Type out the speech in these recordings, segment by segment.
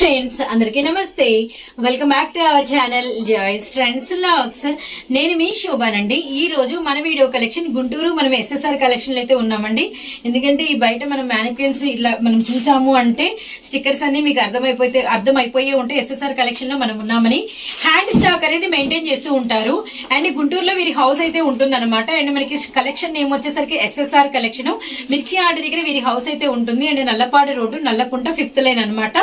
Friends అందరికీ నమస్తే. Welcome back to our channel Joyce friends లాక్స్ నేను మీ శోభానండి. ఈ రోజు మన వీడియో కలెక్షన్ గుంటూరు మనం ఎస్ఎస్ఆర్ కలెక్షన్ అయితే ఉన్నామండి. ఎందుకంటే ఈ బయట మనం మ్యానిక్యూన్స్ ఇట్లా మనం చూసాము అంటే స్టిక్కర్స్ అన్ని మీకు అర్థమైపోతే అర్థమైపోయే ఉంటే ఎస్ఎస్ఆర్ కలెక్షన్లో మనం ఉన్నామని హ్యాండ్ స్టాక్ అనేది మెయింటైన్ చేస్తూ ఉంటారు. అండ్ గుంటూరులో వీరి హౌస్ అయితే ఉంటుందన్నమాట. అండ్ మనకి కలెక్షన్ నేమ్ వచ్చేసరికి ఎస్ఎస్ఆర్ కలెక్షన్. మిర్చి ఆర్డర్ దగ్గర వీరి హౌస్ అయితే ఉంటుంది. And Nallapadu road Nallakunta fifth line అనమాట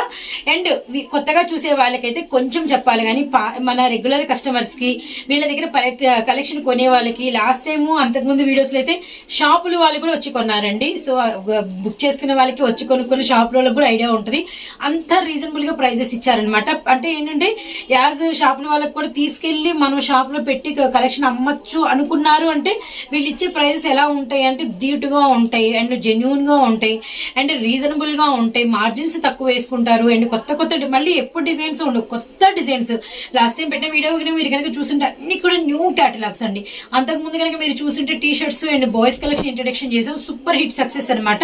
అండ్ వి- కొత్తగా చూసే వాళ్ళకైతే కొంచెం చెప్పాలి. కానీ మన రెగ్యులర్ కస్టమర్స్కి వీళ్ళ దగ్గర కలెక్షన్ కొనే వాళ్ళకి లాస్ట్ టైం అంతకుముందు వీడియోస్లో అయితే షాపులు వాళ్ళు కూడా వచ్చి కొన్నారండి. సో బుక్ చేసుకునే వాళ్ళకి వచ్చి కొనుక్కున్న షాప్ వాళ్ళకి కూడా ఐడియా ఉంటుంది. అంత రీజనబుల్గా ప్రైజెస్ ఇచ్చారనమాట అంటే ఏంటంటే యాజ్ షాపుల వాళ్ళకి కూడా తీసుకెళ్ళి మనం షాప్లో పెట్టి కలెక్షన్ అమ్మచ్చు అనుకున్నారు అంటే వీళ్ళు ఇచ్చే ప్రైజెస్ ఎలా ఉంటాయి అంటే ధీటుగా ఉంటాయి. అండ్ జెన్యున్గా ఉంటాయి. అండ్ రీజనబుల్గా ఉంటాయి. మార్జిన్స్ తక్కువ వేసుకుంటారు. అండ్ కొత్త కొత్త మళ్ళీ ఎప్పుడు డిజైన్స్ ఉండవు కొత్త డిజైన్స్. లాస్ట్ టైం పెట్టిన వీడియో కనుక మీరు కనుక చూసుంటే అన్ని కూడా న్యూ క్యాటలాగ్స్ అండి. అంతకుముందు కనుక మీరు చూసుంటే T shirts and boys collection introduction చేసాం సూపర్ హిట్ సక్సెస్ అనమాట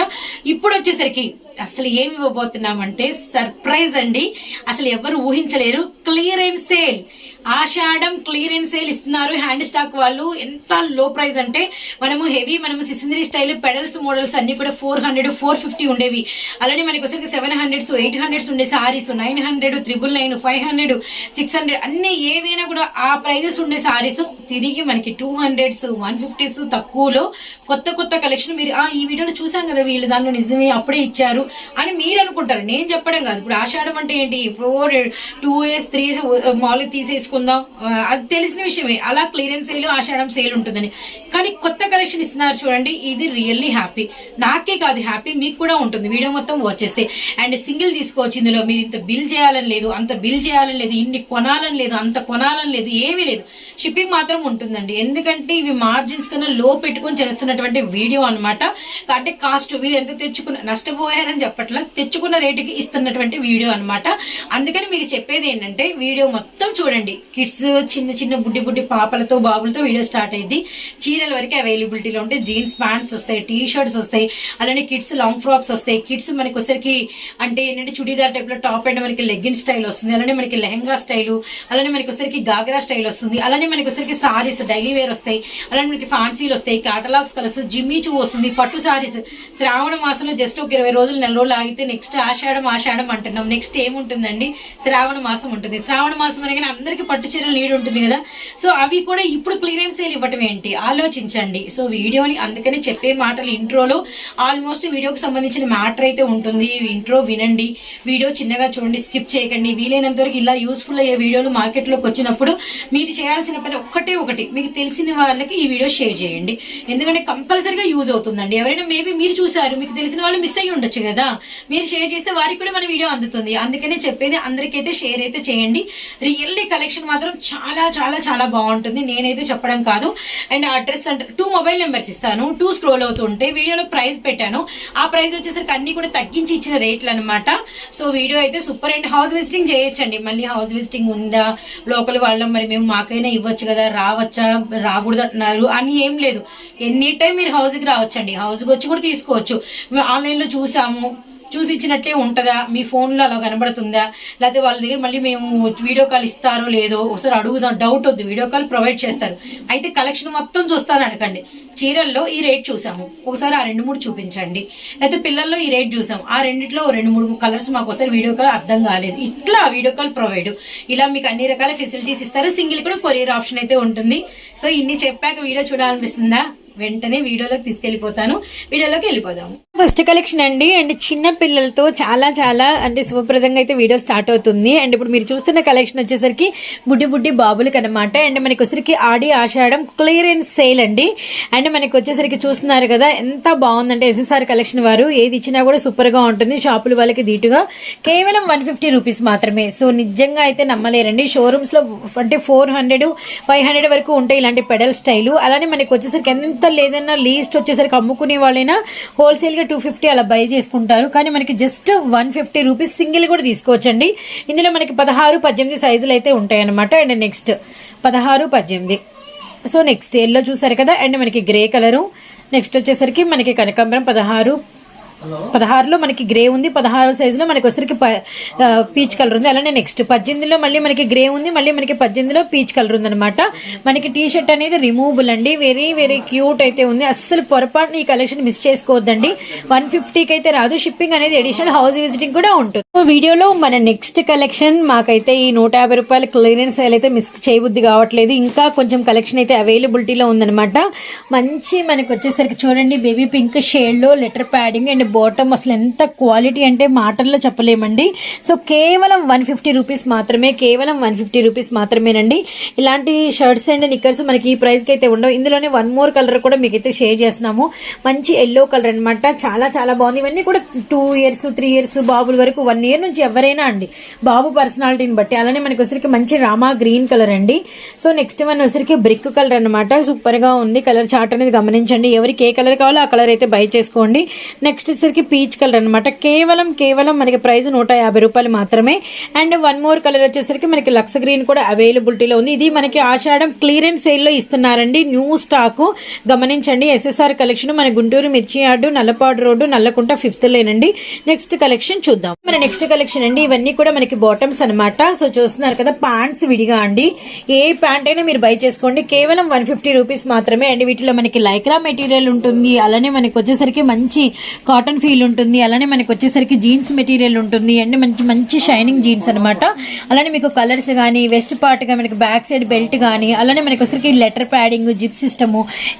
ఇప్పుడు వచ్చేసరికి అసలు ఏమి ఇవ్వబోతున్నామంటే సర్ప్రైజ్ అండి. అసలు ఎవరు ఊహించలేరు clearance sale Ashadham clearance sale ఇస్తున్నారు. హ్యాండ్ స్టాక్ వాళ్ళు ఎంత లో ప్రైస్ అంటే మనము హెవీ మనము సిసింద్రీ స్టైల్ పెడల్స్ మోడల్స్ అన్ని కూడా ఫోర్ హండ్రెడ్ ఫోర్ ఫిఫ్టీ ఉండేవి. అలానే మనకి వచ్చేసరికి సెవెన్ హండ్రెడ్స్ ఎయిట్ హండ్రెడ్స్ ఉండే sarees nine hundred triple nine five hundred six hundred అన్ని ఏదైనా కూడా ఆ ప్రైజెస్ ఉండే సారీస్ తిరిగి మనకి టూ హండ్రెడ్స్ వన్ ఫిఫ్టీస్ తక్కువలో కొత్త కొత్త కలెక్షన్ మీరు ఆ ఈ వీడియోలో చూసాం కదా వీళ్ళు దానిలో నిజమే అప్పుడే ఇచ్చారు అని మీరు అనుకుంటారు. నేను చెప్పడం కాదు. ఇప్పుడు ఆషాఢం అంటే ఏంటి? Four two years three years మామూలుగా తీసేసుకుందాం ఆ, అది తెలిసిన విషయమే. అలా క్లియరెన్స్ సేల్ ఆషాఢం సేల్ ఉంటుందని. కానీ కొత్త కలెక్షన్ ఇస్తున్నారు చూడండి ఇది రియల్లీ హ్యాపీ. నాకే కాదు హ్యాపీ మీకు కూడా ఉంటుంది. వీడియో మొత్తం వచ్చేస్తే అండ్ సింగిల్ తీసుకోవచ్చు ఇందులో. మీరు ఇంత బిల్ చేయాలని లేదు అంత బిల్ చేయాలని లేదు ఇన్ని కొనాలని లేదు అంత కొనాలని లేదు ఏమీ లేదు. షిప్పింగ్ మాత్రం ఉంటుందండి. ఎందుకంటే ఇవి మార్జిన్స్ కన్నా లో పెట్టుకొని చేస్తున్నటువంటి వీడియో అన్నమాట. అంటే కాస్ట్ వీళ్ళు ఎంత తెచ్చుకున్న నష్టపోయారని చెప్పట్లా తెచ్చుకున్న రేటుకి ఇస్తున్నటువంటి వీడియో అనమాట అందుకని మీకు చెప్పేది ఏంటంటే వీడియో మొత్తం చూడండి. కిడ్స్ చిన్న చిన్న బుడ్డి బుడ్డి పాపలతో బాబులతో వీడియో స్టార్ట్ అయింది. చీరల వరకు అవైలబిలిటీలో ఉంటాయి జీన్స్ ప్యాంట్స్ వస్తాయి టీ షర్ట్స్ వస్తాయి అలానే కిడ్స్ లాంగ్ ఫ్రాక్స్ వస్తాయి. కిడ్స్ మనకి వచ్చరికి అంటే ఏంటంటే చుడీదార్ టైప్లో టాప్ అండ్ మనకి లెగ్గిన్ స్టైల్ వస్తుంది అలానే మనకి లెహంగా స్టైల్ అలానే మనకి వచ్చరికి గాగ్రా స్టైల్ వస్తుంది అలానే మనకి వచ్చరికి సారీస్ డైలీ వేర్ వస్తాయి అలానే మనకి ఫ్యాన్సీలు వస్తాయి కేటలాగ్స్ కలర్స్ జిమ్మి చూ వస్తుంది పట్టు సారీస్. శ్రావణ మాసంలో జస్ట్ ఒక ఇరవై రోజులు నెల రోజులు ఆగితే నెక్స్ట్ ఆషాఢం ఆషాఢం అంటున్నాం. నెక్స్ట్ ఏముంటుందండి? శ్రావణ మాసం ఉంటుంది. శ్రావణ మాసం అనగానే అందరికీ పట్టు చీరలు నీడు ఉంటుంది కదా. సో అవి కూడా ఇప్పుడు క్లియరెన్స్ సేల్ ఇవ్వటం ఏంటి? ఆలోచించండి. సో వీడియోని అందుకని చెప్పే మాటలు ఇంట్రోలో ఆల్మోస్ట్ వీడియోకి సంబంధించిన మ్యాటర్ అయితే ఉంటుంది. ఇంట్రో వినండి. వీడియో చిన్నగా చూడండి స్కిప్ చేయకండి. వీలైనంత వరకు ఇలా యూస్ఫుల్ అయ్యే వీడియోలు మార్కెట్లోకి వచ్చినప్పుడు మీరు చేయాల్సిన పని ఒక్కటే ఒకటి. మీకు తెలిసిన వాళ్ళకి ఈ వీడియో షేర్ చేయండి. ఎందుకంటే కంపల్సరీగా యూజ్ అవుతుందండి. ఎవరైనా మేబీ మీరు చూసారు మీకు తెలిసిన వాళ్ళు మిస్ అయ్యి ఉండొచ్చు కదా. మీరు షేర్ చేస్తే వారికి కూడా మన వీడియో అందుతుంది. అందుకనే చెప్పేది అందరికైతే షేర్ అయితే చేయండి. రియల్లీ కలెక్షన్ మాత్రం చాలా చాలా చాలా బాగుంటుంది. నేనైతే చెప్పడం కాదు. అండ్ అడ్రస్ అంటే టూ మొబైల్ నెంబర్స్ ఇస్తాను. టూ స్క్రోల్ అవుతుంటే వీడియోలో ప్రైస్ పెట్టాను. ఆ ప్రైస్ వచ్చేసరికి అన్ని కూడా తగ్గించి ఇచ్చిన రేట్లు అనమాట సో వీడియో అయితే సూపర్ అండ్ హౌస్ విజిటింగ్ చేయొచ్చండి. మళ్ళీ హౌస్ విజిటింగ్ ఉందా? లోకల్ వాళ్ళం మరి మేము మాకైనా ఇవ్వచ్చు కదా? రావచ్చా? రాకూడదు అంటున్నారు. అని ఏం లేదు. ఎనీ టైం మీరు హౌస్కి రావచ్చండి. హౌస్కి వచ్చి కూడా తీసుకోవచ్చు. ఆన్లైన్లో చూసాము. చూపించినట్లే ఉంటుందా? మీ ఫోన్లో అలా కనబడుతుందా? లేకపోతే వాళ్ళ దగ్గర మళ్ళీ మేము వీడియో కాల్ ఇస్తారో లేదో ఒకసారి అడుగుదాం. డౌట్ వద్దు. వీడియో కాల్ ప్రొవైడ్ చేస్తారు. అయితే కలెక్షన్ మొత్తం చూస్తాను అడగండి. చీరల్లో ఈ రేట్ చూసాము. ఒకసారి ఆ రెండు మూడు చూపించండి. లేకపోతే పిల్లల్లో ఈ రేట్ చూసాము ఆ రెండిట్లో రెండు మూడు కలర్స్ మాకు ఒకసారి వీడియో కాల్ అర్థం కాలేదు. ఇట్లా వీడియో కాల్ ప్రొవైడ్. ఇలా మీకు అన్ని రకాల ఫెసిలిటీస్ ఇస్తారు. సింగిల్ కూడా కొరియర్ ఆప్షన్ అయితే ఉంటుంది. సో ఇన్ని చెప్పాక వీడియో చూడాలనిపిస్తుందా? వెంటనే వీడియోలోకి తీసుకెళ్ళిపోతాను వీడియోలోకి వెళ్ళిపోదాము. ఫస్ట్ కలెక్షన్ అండి. అండ్ చిన్న పిల్లలతో చాలా చాలా అంటే శుభప్రదంగా అయితే వీడియో స్టార్ట్ అవుతుంది. అండ్ ఇప్పుడు మీరు చూస్తున్న కలెక్షన్ వచ్చేసరికి బుడ్డి బుడ్డి బాబులకి అనమాట అండ్ మనకి వచ్చేసరికి ఆడి ఆషాఢం క్లియరెన్స్ సేల్ అండి. అండ్ మనకి వచ్చేసరికి చూస్తున్నారు కదా ఎంత బాగుందంటే ఎస్ఎస్ఆర్ కలెక్షన్ వారు. ఏది ఇచ్చినా కూడా సూపర్గా ఉంటుంది. షాపుల వాళ్ళకి దీటుగా కేవలం వన్ ఫిఫ్టీ రూపీస్ మాత్రమే. సో నిజంగా అయితే నమ్మలేరండి. షోరూమ్స్లో అంటే ఫోర్ హండ్రెడ్ ఫైవ్ హండ్రెడ్ వరకు ఉంటాయి ఇలాంటి పెడల్ స్టైల్. అలానే మనకి వచ్చేసరికి ఎంత లేదన్నా లీస్ట్ వచ్చేసరికి అమ్ముకునే వాళ్ళైనా హోల్సేల్గా టూ ఫిఫ్టీ అలా బై చేసుకుంటారు. కానీ మనకి just one fifty rupees single కూడా తీసుకోవచ్చండి. ఇందులో మనకి పదహారు పద్దెనిమిది సైజులు అయితే ఉంటాయి అనమాట అండ్ నెక్స్ట్ పదహారు పద్దెనిమిది. సో నెక్స్ట్ ఎల్లో చూసారు కదా? అండ్ మనకి గ్రే కలరు నెక్స్ట్ వచ్చేసరికి మనకి కనకాంబరం పదహారు పదహారులో మనకి గ్రే ఉంది పదహారు సైజులో మనకి వచ్చరికి పీచ్ కలర్ ఉంది. అలానే నెక్స్ట్ పద్దెనిమిదిలో మళ్ళీ మనకి గ్రే ఉంది మళ్ళీ మనకి పద్దెనిమిదిలో పీచ్ కలర్ ఉంది అనమాట మనకి టీ షర్ట్ అనేది రిమూవబుల్ అండి. వెరీ వెరీ క్యూట్ అయితే ఉంది. అస్సలు పొరపాటున ఈ కలెక్షన్ మిస్ చేసుకోవద్దండి. వన్ ఫిఫ్టీకి అయితే రాదు. షిప్పింగ్ అనేది ఎడిషనల్ హౌస్ విజిటింగ్ కూడా ఉంటుంది. సో వీడియోలో మన నెక్స్ట్ కలెక్షన్ మాకైతే ఈ నూట యాభై రూపాయల క్లియరెన్స్ సేల్ అయితే మిస్ చేయబుద్ది కావట్లేదు. ఇంకా కొంచెం కలెక్షన్ అయితే అవైలబిలిటీలో ఉందన్నమాట. మంచి మనకి వచ్చేసరికి చూడండి. బేబీ పింక్ షేడ్లో లెటర్ ప్యాడింగ్ అండ్ బాటమ్ అసలు ఎంత క్వాలిటీ అంటే మాటల్లో చెప్పలేమండి. సో కేవలం వన్ ఫిఫ్టీ రూపీస్ మాత్రమే కేవలం వన్ ఫిఫ్టీ రూపీస్ మాత్రమేనండి. ఇలాంటి షర్ట్స్ అండ్ నిక్కర్స్ మనకి ఈ ప్రైస్కి అయితే ఉండవు. ఇందులోనే వన్ మోర్ కలర్ కూడా మీకు అయితే షేర్ చేస్తున్నాము. మంచి ఎల్లో కలర్ అన్నమాట. చాలా చాలా బాగుంది. ఇవన్నీ కూడా టూ ఇయర్స్ త్రీ ఇయర్స్ బాబుల వరకు వన్ ఇయర్ నుంచి ఎవరైనా అండి బాబు పర్సనాలిటీని బట్టి. అలానే మనకి వచ్చరికి మంచి రామా గ్రీన్ కలర్ అండి. సో నెక్స్ట్ వన్ వచ్చరికి బ్రిక్ కలర్ అన్నమాట. సూపర్గా ఉంది. కలర్ చార్ట్ అనేది గమనించండి. ఎవరికి ఏ కలర్ కావాలో ఆ కలర్ అయితే బై చేసుకోండి. నెక్స్ట్ వచ్చేసరికి పీచ్ కలర్ అనమాట కేవలం కేవలం మనకి ప్రైస్ నూట యాభై రూపాయలు మాత్రమే. అండ్ వన్ మోర్ కలర్ వచ్చేసరికి మనకి లక్స్ గ్రీన్ కూడా అవైలబిలిటీలో ఉంది. ఇది మనకి ఆషాఢం క్లియరెన్స్ సేల్లో ఇస్తున్నారండి. న్యూ స్టాక్ గమనించండి ఎస్ఎస్ఆర్ కలెక్షన్ మన Guntur Mirchi yard Nallapadu road Nallakunta fifth లేనండి నెక్స్ట్ కలెక్షన్ చూద్దాం. మన నెక్స్ట్ కలెక్షన్ అండి. ఇవన్నీ కూడా మనకి బాటమ్స్ అన్నమాట. సో చూస్తున్నారు కదా ప్యాంట్స్ విడిగా అండి. ఏ ప్యాంట్ అయినా మీరు బై చేసుకోండి. కేవలం వన్ ఫిఫ్టీ రూపీస్ మాత్రమే అండి. వీటిలో మనకి లైక్రా మెటీరియల్ ఉంటుంది. అలానే మనకి వచ్చేసరికి మంచి కాటన్ కాటన్ ఫీల్ ఉంటుంది. అలానే మనకి వచ్చేసరికి జీన్స్ మెటీరియల్ ఉంటుంది. అండ్ మంచి మంచి షైనింగ్ జీన్స్ అనమాట అలానే మీకు కలర్స్ కానీ వెస్ట్ పార్ట్గా మనకి బ్యాక్ సైడ్ బెల్ట్ కానీ అలానే మనకి వచ్చేసరికి లెటర్ ప్యాడింగ్ జిప్ సిస్టమ్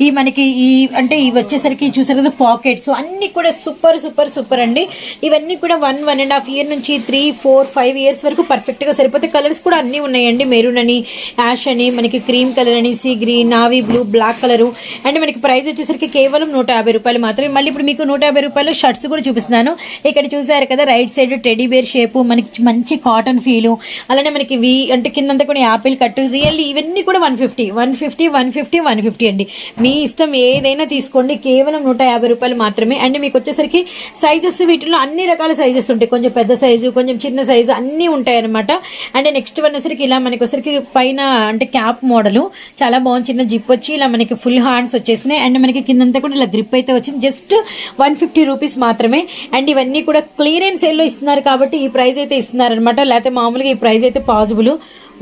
ఈ మనకి ఈ అంటే ఇవి వచ్చేసరికి చూసారు కదా పాకెట్స్ అన్ని కూడా సూపర్ సూపర్ సూపర్ అండి. ఇవన్నీ కూడా one one and half year నుంచి త్రీ ఫోర్ ఫైవ్ ఇయర్స్ వరకు పర్ఫెక్ట్గా సరిపోతే కలర్స్ కూడా అన్ని ఉన్నాయండి. మెరూన్ అని యాష్ అని మనకి క్రీమ్ కలర్ అని sea green navy blue black colour and మనకి ప్రైస్ వచ్చేసరికి కేవలం నూట యాభై రూపాయలు మాత్రమే. మళ్ళీ ఇప్పుడు మీకు నూట యాభై లో షర్ట్స్ కూడా చూపిస్తున్నాను. ఇక్కడ చూసారు కదా right side teddy bear shape మనకి మంచి కాటన్ ఫీలు అలానే మనకి వి అంటే కిందంతా కూడా యాపిల్ కట్ రియల్లీ ఇవన్నీ కూడా one fifty one fifty one fifty one fifty అండి. మీ ఇష్టం ఏదైనా తీసుకోండి. కేవలం నూట యాభై రూపాయలు మాత్రమే. అండ్ మీకు వచ్చేసరికి సైజెస్ వీటిలో అన్ని రకాల సైజెస్ ఉంటాయి. కొంచెం పెద్ద సైజు కొంచెం చిన్న సైజు అన్ని ఉంటాయి అనమాట అండ్ నెక్స్ట్ వన్ వచ్చరికి ఇలా మనకి వచ్చరికి పైన అంటే క్యాప్ మోడల్ చాలా బాగుంది. చిన్న జిప్ వచ్చి ఇలా మనకి ఫుల్ హ్యాండ్స్ వచ్చేసినాయి. అండ్ మనకి కిందంతా కూడా ఇలా గ్రిప్ అయితే వచ్చింది. జస్ట్ వన్ ఫిఫ్టీ రూపీస్ మాత్రమే. అండ్ ఇవన్నీ కూడా క్లియరెన్స్ సేల్లో ఇస్తున్నారు కాబట్టి ఈ ప్రైస్ అయితే ఇస్తున్నారనమాట లేకపోతే మామూలుగా ఈ ప్రైస్ అయితే పాసిబుల్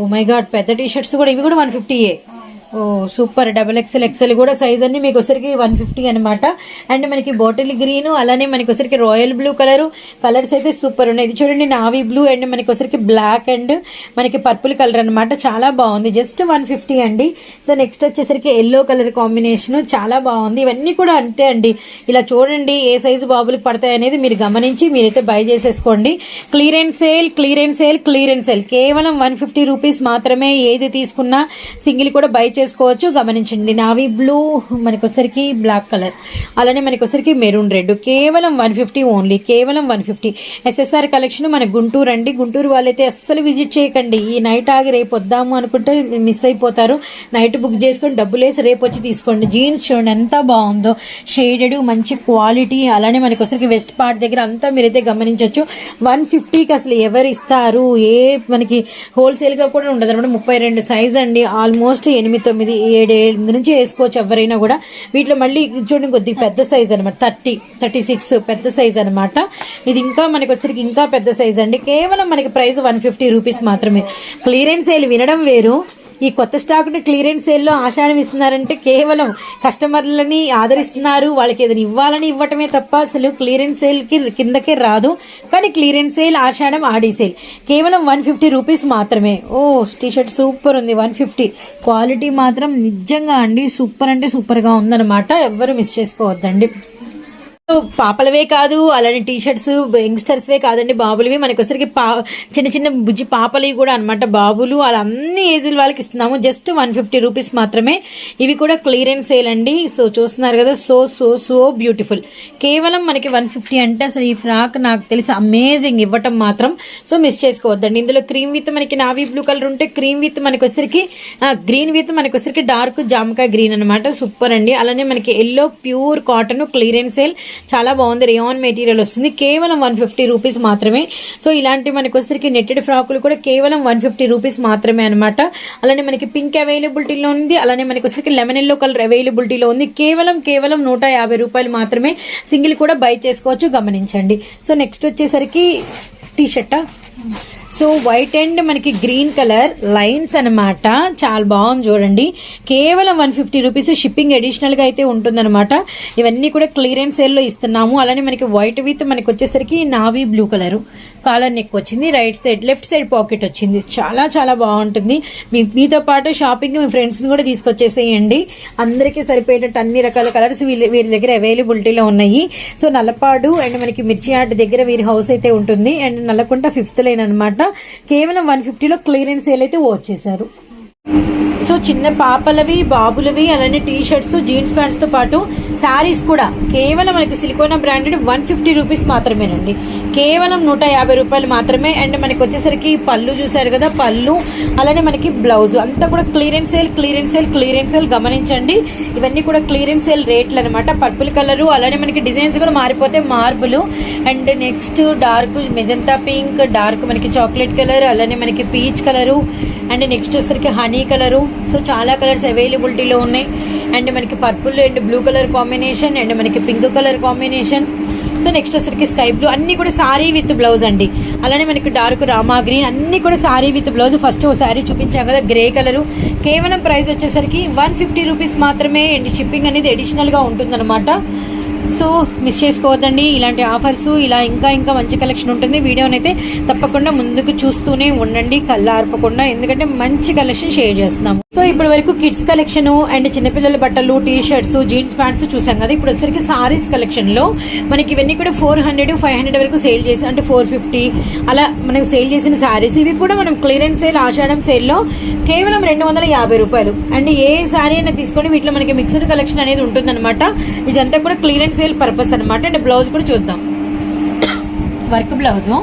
ఓ మై గాడ్ పెద్ద టీ షర్ట్స్ కూడా ఇవి కూడా వన్ ఫిఫ్టీయే oh super. Double XL XL కూడా సైజ్ అన్ని మీకు వచ్చరికి వన్ ఫిఫ్టీ అనమాట అండ్ మనకి బాటిల్ గ్రీన్ అలానే మనకి వచ్చరికి రాయల్ బ్లూ కలర్ కలర్స్ అయితే సూపర్ ఉన్నాయి. ఇది చూడండి నావీ బ్లూ అండ్ మనకి వచ్చరికి బ్లాక్ అండ్ మనకి పర్పుల్ కలర్ అన్నమాట. చాలా బాగుంది. జస్ట్ వన్ ఫిఫ్టీ అండి. సో నెక్స్ట్ వచ్చేసరికి ఎల్లో కలర్ కాంబినేషన్ చాలా బాగుంది. ఇవన్నీ కూడా అంతే అండి. ఇలా చూడండి ఏ సైజు బాబులకు పడతాయి అనేది మీరు గమనించి మీరైతే బై చేసేసుకోండి. Clearance sale clearance sale clearance sale కేవలం వన్ ఫిఫ్టీ రూపీస్ మాత్రమే ఏది తీసుకున్నా సింగిల్ కూడా బై చేసుకోవచ్చు. గమనించండి నావీ బ్లూ మనకొసరికి బ్లాక్ కలర్. అలానే మనకొసరికి మెరూన్ రెడ్. కేవలం వన్ ఫిఫ్టీ ఓన్లీ. కేవలం వన్ ఫిఫ్టీ. ఎస్ఎస్ఆర్ కలెక్షన్ మన గుంటూరు అండి గుంటూరు వాళ్ళైతే అస్సలు విజిట్ చేయకండి. ఈ నైట్ ఆగి రేపు వద్దాము అనుకుంటే మిస్ అయిపోతారు. నైట్ బుక్ చేసుకొని డబ్బులు వేసి రేపు వచ్చి తీసుకోండి. జీన్స్ చూడండి ఎంత బాగుందో. షేడెడ్ మంచి క్వాలిటీ. అలానే మనకొసరికి వెస్ట్ పార్ట్ దగ్గర అంతా మీరైతే గమనించవచ్చు వన్ ఫిఫ్టీకి అసలు ఎవరు ఇస్తారు? ఏ మనకి హోల్సేల్గా కూడా ఉండదు అనమాట ముప్పై రెండు సైజ్ అండి. ఆల్మోస్ట్ ఎనిమిది తొమ్మిది ఏడు ఎనిమిది నుంచి వేసుకోవచ్చు ఎవరైనా కూడా. వీటిలో మళ్ళీ చూడండి కొద్దిగా పెద్ద సైజ్ అనమాట థర్టీ థర్టీ సిక్స్ పెద్ద సైజ్ అనమాట ఇది ఇంకా మనకి వచ్చరికి ఇంకా పెద్ద సైజ్ అండి. కేవలం మనకి ప్రైస్ వన్ ఫిఫ్టీ రూపీస్ మాత్రమే. క్లియరెన్స్ సేల్ వినడం వేరు. ఈ కొత్త స్టాక్ని క్లియరెన్స్ సేల్లో ఆశానం ఇస్తున్నారంటే కేవలం కస్టమర్లని ఆదరిస్తున్నారు. వాళ్ళకి ఏదైనా ఇవ్వాలని ఇవ్వటమే తప్ప అసలు క్లియరెన్స్ సేల్కి కిందకే రాదు. కానీ clearance sale Ashadham Aadi sale కేవలం వన్ ఫిఫ్టీ రూపీస్ మాత్రమే. ఓ టీ షర్ట్ సూపర్ ఉంది వన్ ఫిఫ్టీ క్వాలిటీ మాత్రం నిజంగా అండి సూపర్ అంటే సూపర్గా ఉందనమాట ఉందన్నమాట. ఎవ్వరు మిస్ చేసుకోవద్దండి. పాపలవే కాదు అలానే టీ షర్ట్స్ యంగ్స్టర్స్ వే కాదండి బాబులవి. మనకి వచ్చరికి పా చిన్న చిన్న బుజ్జి పాపలవి కూడా అనమాట బాబులు. అలా అన్ని ఏజ్ల వాళ్ళకి ఇస్తున్నాము. జస్ట్ వన్ ఫిఫ్టీ రూపీస్ మాత్రమే. ఇవి కూడా క్లియరెన్స్ సేల్ అండి. సో చూస్తున్నారు కదా సో సో సో బ్యూటిఫుల్. కేవలం మనకి వన్ ఫిఫ్టీ అంటే అసలు ఈ ఫ్రాక్ నాకు తెలిసి అమేజింగ్ ఇవ్వటం మాత్రం. సో మిస్ చేసుకోవద్దండి. ఇందులో క్రీమ్ విత్ మనకి నావీ బ్లూ కలర్ ఉంటే క్రీమ్ విత్ మనకి వచ్చరికి గ్రీన్ విత్ మనకి వచ్చరికి డార్క్ జామకాయ గ్రీన్ అనమాట సూపర్ అండి. అలానే మనకి yellow pure cotton clearance sale. చాలా బాగుంది. రియాన్ మెటీరియల్ వస్తుంది. కేవలం వన్ ఫిఫ్టీ రూపీస్ మాత్రమే. సో ఇలాంటి మనకి వచ్చేసరికి నెట్టెడ్ ఫ్రాకులు కూడా కేవలం వన్ ఫిఫ్టీ రూపీస్ మాత్రమే అనమాట అలానే మనకి పింక్ అవైలబిలిటీలో ఉంది. అలానే మనకి వచ్చేసరికి లెమన్ ఎల్లో కలర్ అవైలబిలిటీలో ఉంది. కేవలం కేవలం నూట యాభై రూపాయలు మాత్రమే సింగిల్ కూడా బై చేసుకోవచ్చు. గమనించండి. సో నెక్స్ట్ వచ్చేసరికి టీ షర్టా సో వైట్ అండ్ మనకి గ్రీన్ కలర్ లైన్స్ అన్నమాట. చాలా బాగుంది చూడండి. కేవలం వన్ ఫిఫ్టీ రూపీస్ షిప్పింగ్ అడిషనల్గా అయితే ఉంటుందన్నమాట. ఇవన్నీ కూడా క్లియరెన్స్ సేల్లో ఇస్తున్నాము. అలానే మనకి వైట్ విత్ మనకి వచ్చేసరికి navy blue colour collar neck వచ్చింది. Right side left side pocket వచ్చింది. చాలా చాలా బాగుంటుంది. మీ మీతో పాటు షాపింగ్ మీ ఫ్రెండ్స్ని కూడా తీసుకొచ్చేసేయండి. అందరికీ సరిపోయేటట్టు అన్ని రకాల కలర్స్ వీళ్ళ వీరి దగ్గర అవైలబిలిటీలో ఉన్నాయి. సో నల్లపాడు అండ్ మనకి మిర్చి ఆట దగ్గర వీరి హౌస్ అయితే ఉంటుంది. అండ్ నల్లకుంట ఫిఫ్త్ లైన్ అన్నమాట. కేవలం వన్ ఫిఫ్టీలో క్లియరెన్స్ సేల్ అయితే వచ్చేసారు. సో చిన్న పాపలవి బాబులవి అలానే టీ షర్ట్స్ జీన్స్ ప్యాంట్స్తో పాటు శారీస్ కూడా. కేవలం మనకి సిలికోనా బ్రాండెడ్ వన్ ఫిఫ్టీ రూపీస్ మాత్రమేనండి. కేవలం నూట యాభై రూపాయలు మాత్రమే. అండ్ మనకి వచ్చేసరికి పళ్ళు చూసారు కదా పళ్ళు అలానే మనకి బ్లౌజ్ అంతా కూడా clearance sale clearance sale clearance sale గమనించండి. ఇవన్నీ కూడా క్లియరెన్స్ సేల్ రేట్లు అనమాట పర్పుల్ కలరు అలానే మనకి డిజైన్స్ కూడా మారిపోతే మార్బులు and next dark magenta pink dark మనకి చాక్లెట్ కలర్ అలానే మనకి పీచ్ కలరు అండ్ నెక్స్ట్ వచ్చేసరికి హనీ కలరు సో చాలా కలర్స్ అవైలబిలిటీలో ఉన్నాయి. అండ్ మనకి purple and blue colour combination and మనకి pink colour combination. So next వచ్చేసరికి స్కై బ్లూ. అన్ని కూడా సారీ విత్ బ్లౌజ్ అండి. అలానే మనకి డార్క్ రామా గ్రీన్ అన్ని కూడా సారీ విత్ బ్లౌజ్. ఫస్ట్ ఓ సారీ చూపించాం కదా గ్రే కలర్. కేవలం ప్రైస్ వచ్చేసరికి వన్ ఫిఫ్టీ రూపీస్ మాత్రమే అండ్ షిప్పింగ్ అనేది అడిషనల్గా ఉంటుందన్నమాట. సో మిస్ చేసుకోవద్దండి. ఇలాంటి ఆఫర్స్ ఇలా ఇంకా ఇంకా మంచి కలెక్షన్ ఉంటుంది. వీడియోనైతే తప్పకుండా ముందుకు చూస్తూనే ఉండండి కళ్ళు ఆర్పకుండా ఎందుకంటే మంచి కలెక్షన్ షేర్ చేస్తున్నాము సో ఇప్పటి వరకు కిడ్స్ కలెక్షన్ అండ్ చిన్నపిల్లల బట్టలు టీ షర్ట్స్ జీన్స్ ప్యాంట్స్ చూసాం కదా. ఇప్పుడు వచ్చేసరికి సారీస్ కలెక్షన్లో మనకి ఇవన్నీ కూడా ఫోర్ హండ్రెడ్ ఫైవ్ హండ్రెడ్ వరకు సేల్ చేసి అంటే ఫోర్ ఫిఫ్టీ అలా మనకి సేల్ చేసిన సారీస్ ఇవి కూడా మనం క్లియరెన్స్ సేల్ ఆషాఢం సేల్లో కేవలం రెండు వందల యాభై రూపాయలు. అండ్ ఏ సారీ అయినా తీసుకొని వీటిలో మనకి మిక్స్డ్ కలెక్షన్ అనేది ఉంటుందన్నమాట. ఇదంతా కూడా క్లియరెన్స్ సేల్ పర్పస్ అనమాట అండ్ బ్లౌజ్ కూడా చూద్దాం. Work blouse.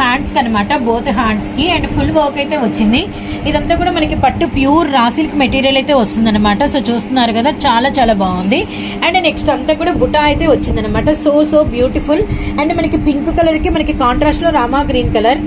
హ్యాండ్స్ అనమాట బోత్ హ్యాండ్స్కి. అండ్ ఫుల్ వర్క్ అయితే వచ్చింది. ఇదంతా కూడా మనకి పట్టు ప్యూర్ రా సిల్క్ మెటీరియల్ అయితే వస్తుంది అనమాట సో చూస్తున్నారు కదా చాలా చాలా బాగుంది. అండ్ నెక్స్ట్ అంతా కూడా బుటా అయితే వచ్చింది అనమాట సో సో బ్యూటిఫుల్ అండ్ మనకి పింక్ కలర్కి మనకి కాంట్రాస్ట్లో Rama green colour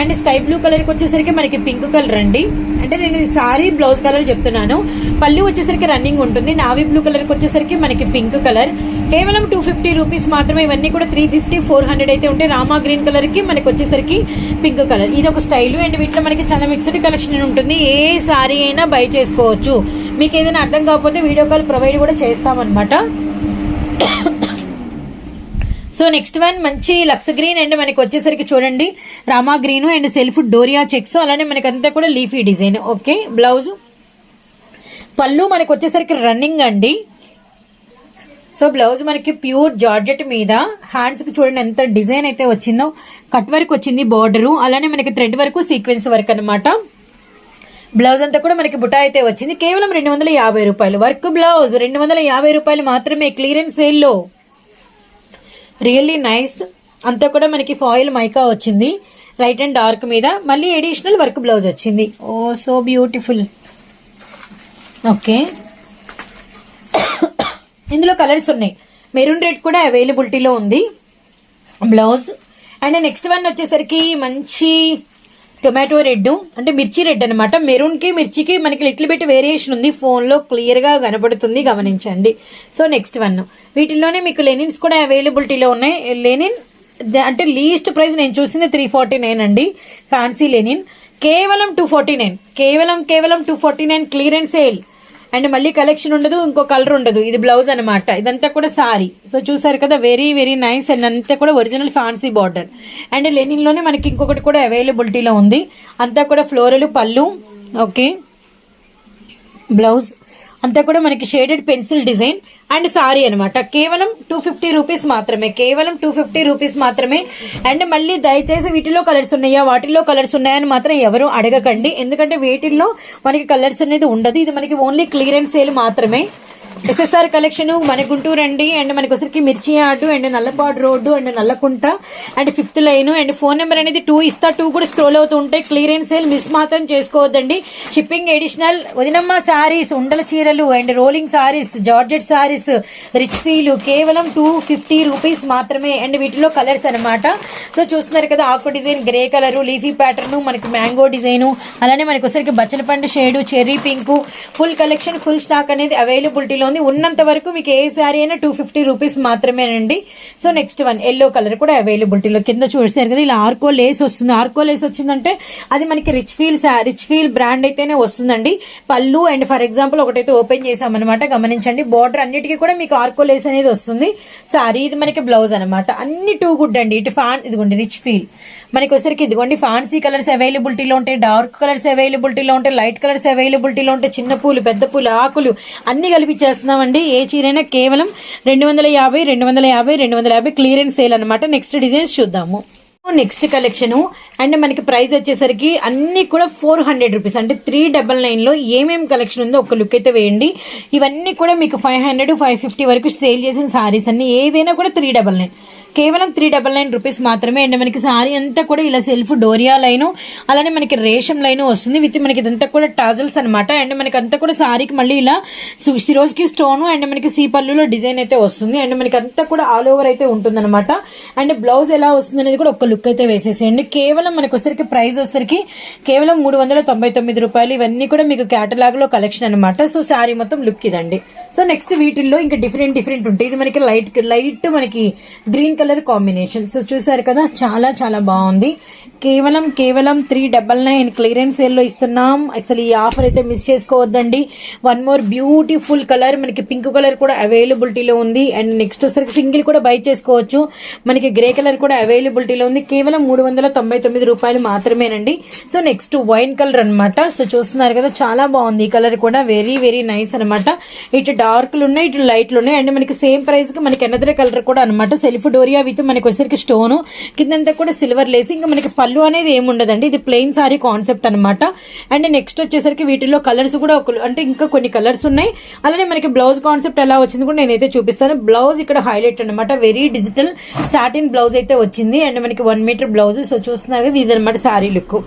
and sky blue కలర్కి వచ్చేసరికి మనకి పింక్ కలర్ అండి అంటే నేను సారీ బ్లౌజ్ కలర్ చెప్తున్నాను. పళ్ళు వచ్చేసరికి రన్నింగ్ ఉంటుంది. నావీ బ్లూ కలర్కి వచ్చేసరికి మనకి పింక్ కలర్ కేవలం టూ ఫిఫ్టీ రూపీస్ మాత్రమే ఇవన్నీ కూడా త్రీ ఫిఫ్టీ ఫోర్ హండ్రెడ్ అయితే ఉంటే రామా గ్రీన్ కలర్కి మనకి వచ్చేసరికి పింక్ కలర్ ఇది ఒక స్టైల్ అండ్ వీటిలో మనకి చాలా మిక్స్డ్ కలెక్షన్ ఉంటుంది. ఏ సారీ అయినా బై చేసుకోవచ్చు. మీకు ఏదైనా అర్థం కాకపోతే వీడియో కాల్ ప్రొవైడ్ కూడా చేస్తామన్నమాట. సో నెక్స్ట్ వన్ మంచి లక్స్ గ్రీన్ అండ్ మనకి వచ్చేసరికి చూడండి. Rama green and self doria checks అలానే మనకి అంతా కూడా లీఫీ డిజైన్ ఓకే బ్లౌజ్ పళ్ళు మనకు వచ్చేసరికి రన్నింగ్ అండి. సో బ్లౌజ్ మనకి ప్యూర్ జార్జెట్ మీద హ్యాండ్స్కి చూడండి ఎంత డిజైన్ అయితే వచ్చిందో కట్ వర్క్ వచ్చింది బార్డరు అలానే మనకి థ్రెడ్ వరకు సీక్వెన్స్ వర్క్ అన్నమాట. బ్లౌజ్ అంతా కూడా మనకి బుటా అయితే వచ్చింది. కేవలం రెండు వందల యాభై రూపాయలు. వర్క్ బ్లౌజ్ రెండు వందల యాభై రూపాయలు మాత్రమే క్లియరెన్స్ సేల్లో రియల్లీ నైస్ అంతా కూడా మనకి ఫాయిల్ మైకా వచ్చింది. లైట్ అండ్ డార్క్ మీద. మళ్ళీ ఎడిషనల్ వర్క్ బ్లౌజ్ వచ్చింది. ఓ సో బ్యూటిఫుల్ ఓకే ఇందులో కలర్స్ ఉన్నాయి. మెరూన్ రెడ్ కూడా అవైలబిలిటీలో ఉంది. బ్లౌజ్. అండ్ నెక్స్ట్ వన్ వచ్చేసరికి మంచి టొమాటో రెడ్ అంటే మిర్చి రెడ్ అనమాట మెరూన్కి మిర్చికి మనకి లిటిల్ బిట్ వేరియేషన్ ఉంది. ఫోన్లో క్లియర్గా కనబడుతుంది. గమనించండి. సో నెక్స్ట్ వన్ వీటిల్లోనే మీకు లెనిన్స్ కూడా అవైలబిలిటీలో ఉన్నాయి. లెనిన్ ద- అంటే లీస్ట్ ప్రైస్ నేను చూసింది త్రీ ఫార్టీ నైన్ అండి. ఫ్యాన్సీ లెనిన్ కేవలం టూ ఫార్టీ నైన్ కేవలం కేవలం two forty nine clearance sale and మళ్ళీ కలెక్షన్ ఉండదు ఇంకో కలర్ ఉండదు. ఇది బ్లౌజ్ అనమాట ఇదంతా కూడా సారీ. సో చూసారు కదా వెరీ వెరీ నైస్ అండ్ అంతా కూడా ఒరిజినల్ ఫ్యాన్సీ బార్డర్ అండ్ లెనిన్లోనే మనకి ఇంకొకటి కూడా అవైలబిలిటీలో ఉంది. అంతా కూడా ఫ్లోరల్ పళ్ళు ఓకే బ్లౌజ్ అంతా కూడా మనకి shaded pencil design and sari అనమాట కేవలం టూ ఫిఫ్టీ రూపీస్ మాత్రమే. కేవలం టూ ఫిఫ్టీ రూపీస్ మాత్రమే. అండ్ మళ్ళీ దయచేసి వీటిలో కలర్స్ ఉన్నాయా? వాటిల్లో కలర్స్ ఉన్నాయని మాత్రం ఎవరు అడగకండి. ఎందుకంటే వీటిల్లో మనకి కలర్స్ అనేది ఉండదు. ఇది మనకి ఓన్లీ క్లియరెన్స్ సేల్ మాత్రమే. ఎస్ఎస్ఆర్ కలెక్షన్ మన గుంటూరు అండి అండ్ మనకొసరికి వచ్చరికి మిర్చి ఆటు and Nallapadu road and Nallakunta and fifth line and phone number అనేది టూ ఇస్తా టూ కూడా స్క్రోల్ అవుతూ ఉంటాయి క్లియరెన్స్ సేల్ మిస్ మాత్రం చేసుకోవద్దండి. షిప్పింగ్ ఎడిషనల్ వదినమ్మ సారీస్ ఉండల చీరలు and rolling saris georgette saris rich feel కేవలం టూ ఫిఫ్టీ రూపీస్ మాత్రమే అండ్ వీటిలో కలర్స్ అన్నమాట. సో చూస్తున్నారు కదా ఆకు design grey colour leafy pattern మనకి మ్యాంగో డిజైన్ అలానే మనకొసరికి వచ్చరికి బచ్చల పండు shade cherry pink full collection full stock అనేది అవైలబిలిటీలో ఉంది ఉన్నంత వరకు మీకు ఏ శారీ అయినా టూ ఫిఫ్టీ రూపీస్ మాత్రమేనండి. So next one yellow colour కూడా అవైలబిలిటీలో కింద చూసారు కదా ఇలా ఆర్కో లేస్ వస్తుంది. ఆర్కో లేస్ వచ్చిందంటే అది మనకి rich feel rich feel brand అయితేనే వస్తుందండి. పళ్ళు అండ్ ఫర్ ఎగ్జాంపుల్ ఒకటైతే ఓపెన్ చేసామన్నమాట గమనించండి. బార్డర్ అన్నిటికీ కూడా మీకు ఆర్కో లేస్ అనేది వస్తుంది. సారీ ఇది మనకి బ్లౌజ్ అనమాట అన్ని టూ గుడ్ అండి. ఇటు ఫ్యాన్ ఇదిగోండి రిచ్ ఫీల్ మనకి వచ్చరికి ఇదిగోండి ఫ్యాన్సీ కలర్స్ అవైలబిలిటీలో ఉంటాయి డార్క్ కలర్స్ అవైలబిలిటీలో ఉంటాయి లైట్ కలర్స్ అవైలబిలిటీలో ఉంటాయి చిన్న పూలు పెద్ద పూలు ఆకులు అన్ని చేస్తున్నామండి. ఏ చీరైనా కేవలం రెండు వందల యాభై రెండు వందల యాభై రెండు వందల యాభై క్లియరెన్స్ సేల్ అనమాట నెక్స్ట్ డిజైన్స్ చూద్దాము. నెక్స్ట్ కలెక్షన్ అండ్ మనకి ప్రైస్ వచ్చేసరికి అన్ని కూడా ఫోర్ హండ్రెడ్ రూపీస్. అంటే త్రీ డబల్ నైన్లో ఏమేం కలెక్షన్ ఉందో ఒక లుక్ అయితే వేయండి. ఇవన్నీ కూడా మీకు ఫైవ్ హండ్రెడ్ ఫైవ్ ఫిఫ్టీ వరకు సేల్ చేసిన సారీస్ అన్ని. ఏదైనా కూడా త్రీ డబల్ నైన్. కేవలం త్రీ డబల్ నైన్ రూపీస్ మాత్రమే. అండ్ మనకి సారీ అంతా కూడా ఇలా సెల్ఫ్ డోరియా లైను అలానే మనకి రేషం లైను వస్తుంది. విత్ మనకి ఇదంతా కూడా టాజల్స్ అనమాట అండ్ మనకి అంతా కూడా సారీకి మళ్ళీ ఇలా సిరోజ్కి స్టోన్ అండ్ మనకి సీ పళ్ళులో డిజైన్ అయితే వస్తుంది. అండ్ మనకి అంతా కూడా ఆల్ ఓవర్ అయితే ఉంటుంది అనమాట అండ్ బ్లౌజ్ ఎలా వస్తుంది అనేది కూడా ఒక లుక్ అయితే వేసేసేయండి. కేవలం మనకి వచ్చరికి ప్రైస్ వచ్చరికి కేవలం మూడు వందల తొంభై తొమ్మిది రూపాయలు. ఇవన్నీ కూడా మీకు కేటలాగ్లో కలెక్షన్ అనమాట సో శారీ మొత్తం లుక్ ఇదండి. సో నెక్స్ట్ వీటిల్లో ఇంకా డిఫరెంట్ డిఫరెంట్ ఉంటాయి. ఇది మనకి లైట్ లైట్ మనకి గ్రీన్ కలర్ కాంబినేషన్. సో చూసారు కదా చాలా చాలా బాగుంది. కేవలం కేవలం త్రీ డబల్ నైన్ క్లియరెన్స్ సేల్లో ఇస్తున్నాం. అసలు ఈ ఆఫర్ అయితే మిస్ చేసుకోవద్దండి. వన్ మోర్ బ్యూటిఫుల్ కలర్ మనకి పింక్ కలర్ కూడా అవైలబిలిటీలో ఉంది. అండ్ నెక్స్ట్ వచ్చరికి సింగిల్ కూడా బై చేసుకోవచ్చు. మనకి గ్రే కలర్ కూడా అవైలబిలిటీలో ఉంది. కేవలం మూడు వందల తొంభై తొమ్మిది రూపాయలు మాత్రమేనండి. సో నెక్స్ట్ వైన్ కలర్ అన్నమాట. సో చూస్తున్నారు కదా చాలా బాగుంది. ఈ కలర్ కూడా వెరీ వెరీ నైస్ అన్నమాట. ఇటు డార్క్లు ఉన్నాయి ఇటు లైట్లు ఉన్నాయి. అండ్ మనకి సేమ్ ప్రైస్కి మనకి ఎనదర్ కలర్ కూడా అన్నమాట. సెల్ఫ్ డోరియా విత్ మనకి వచ్చేసరికి స్టోన్ కిందంతా కూడా సిల్వర్ లేసి ఇంకా మనకి పళ్ళు అనేది ఏముండదండి. ఇది ప్లెయిన్ సారీ కాన్సెప్ట్ అన్నమాట. అండ్ నెక్స్ట్ వచ్చేసరికి వీటిలో కలర్స్ కూడా ఒక అంటే ఇంకా కొన్ని కలర్స్ ఉన్నాయి. అలానే మనకి బ్లౌజ్ కాన్సెప్ట్ ఎలా వచ్చింది కూడా నేనైతే చూపిస్తాను. బ్లౌజ్ ఇక్కడ హైలైట్ అన్నమాట. వెరీ డిజిటల్ సాటిన్ బ్లౌజ్ అయితే వచ్చింది. అండ్ మనకి వన్ మీటర్ బ్లౌజ్ సో చూస్తున్నారు కదా ఇది అనమాట సారీ లుక్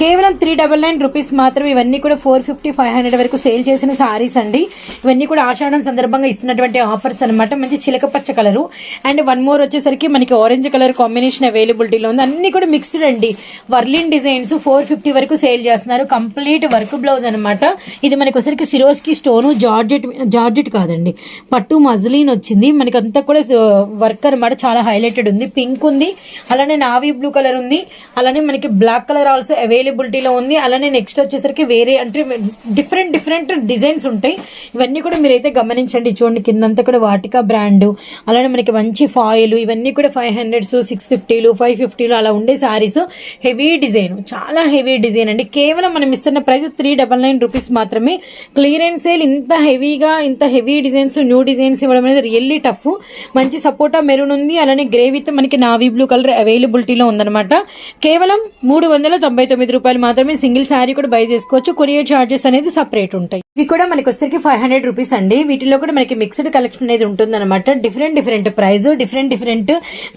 కేవలం త్రీ డబల్ నైన్ రూపీస్ మాత్రం ఇవన్నీ కూడా ఫోర్ ఫిఫ్టీ ఫైవ్ హండ్రెడ్ వరకు సేల్ చేసిన సారీస్ అండి. ఇవన్నీ కూడా ఆషాఢం సందర్భంగా ఇస్తున్నటువంటి ఆఫర్స్ అనమాట మంచి చిలక పచ్చ కలరు. అండ్ వన్ మోర్ వచ్చేసరికి మనకి ఆరెంజ్ కలర్ కాంబినేషన్ అవైలబిలిటీలో ఉంది. అన్ని కూడా మిక్స్డ్ అండి. వర్లిన్ డిజైన్స్ ఫోర్ ఫిఫ్టీ వరకు సేల్ చేస్తున్నారు. కంప్లీట్ వర్క్ బ్లౌజ్ అనమాట ఇది మనకి వచ్చరికి సిరోస్కి స్టోన్ జార్జెట్ జార్జెట్ కాదండి. పట్టు మజ్లీన్ వచ్చింది. మనకి అంతా కూడా వర్క్ అనమాట చాలా హైలైటెడ్ ఉంది. పింక్ ఉంది. అలానే నావీ బ్లూ కలర్ ఉంది. అలానే మనకి బ్లాక్ కలర్ ఆల్సో అవైలబిలిటీలో ఉంది. అలానే నెక్స్ట్ వచ్చేసరికి వేరే అంటే డిఫరెంట్ డిఫరెంట్ డిజైన్స్ ఉంటాయి. ఇవన్నీ కూడా మీరైతే గమనించండి. చూడండి కిందంతా కూడా వాటికా బ్రాండ్ అలానే మనకి మంచి ఫాయిల్ ఇవన్నీ కూడా ఫైవ్ హండ్రెడ్స్ సిక్స్ ఫిఫ్టీలు ఫైవ్ ఫిఫ్టీలు అలా ఉండే సారీస్ హెవీ డిజైన్ చాలా హెవీ డిజైన్ అండి. కేవలం మనం ఇస్తున్న price three double nine rupees మాత్రమే. క్లియరెన్స్ సేల్ ఇంత హెవీగా ఇంత హెవీ డిజైన్స్ న్యూ డిజైన్స్ ఇవ్వడం అనేది రియల్లీ టఫ్ మంచి సపోటా మెరూన్ ఉంది. అలానే గ్రే విత్ మనకి నావీ బ్లూ కలర్ అవైలబిలిటీలో ఉందన్నమాట. కేవలం మూడు వందల తొంభై తొమ్మిది రూపాయలు మాత్రమే సింగిల్ శారీ కూడా బై చేసుకోవచ్చు. కొరియర్ చార్జెస్ అనేది సపరేట్ ఉంటాయి. ఇవి కూడా మనకి వచ్చరికి ఫైవ్ హండ్రెడ్ రూపీస్ అండి. వీటిలో కూడా మనకి మిక్స్డ్ కలెక్షన్ అనేది ఉంటుంది అనమాట different different price different different